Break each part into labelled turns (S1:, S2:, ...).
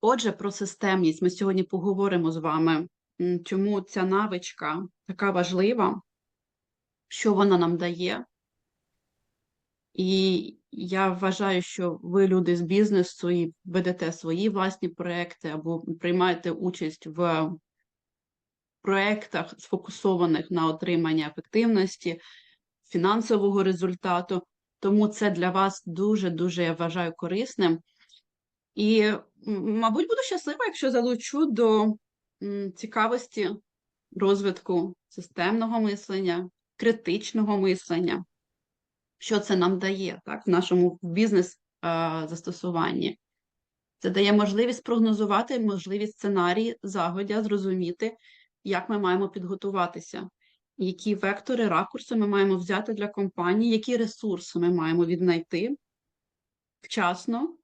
S1: Отже, про системність ми сьогодні поговоримо з вами, чому ця навичка така важлива, що вона нам дає. І я вважаю, що ви люди з бізнесу і ведете свої власні проекти або приймаєте участь в проектах, сфокусованих на отримання ефективності, фінансового результату. Тому це для вас дуже-дуже, я вважаю, корисним. І, мабуть, буду щаслива, якщо залучу до цікавості розвитку системного мислення, критичного мислення. Що це нам дає так, в нашому бізнес-застосуванні? Це дає можливість прогнозувати можливі сценарії загодя, зрозуміти, як ми маємо підготуватися, які вектори, ракурси ми маємо взяти для компанії, які ресурси ми маємо віднайти вчасно,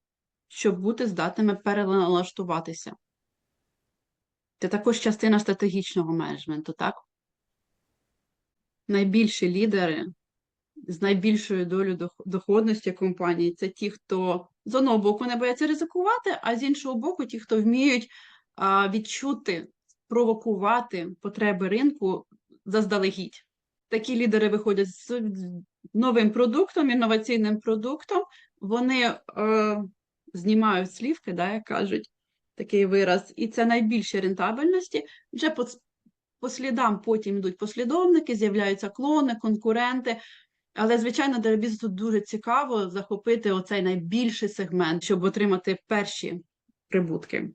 S1: щоб бути здатними переналаштуватися. Це також частина стратегічного менеджменту, так? Найбільші лідери з найбільшою долею доходності компанії це ті, хто з одного боку не бояться ризикувати, а з іншого боку, ті, хто вміють відчути, провокувати потреби ринку заздалегідь. Такі лідери виходять з новим продуктом, інноваційним продуктом, вони е, знімають слівки, да, як кажуть, такий вираз, і це найбільші рентабельності. Вже по, по слідам потім йдуть послідовники, з'являються клони, конкуренти. Але, звичайно, для бізнесу дуже цікаво захопити оцей найбільший сегмент, щоб отримати перші прибутки.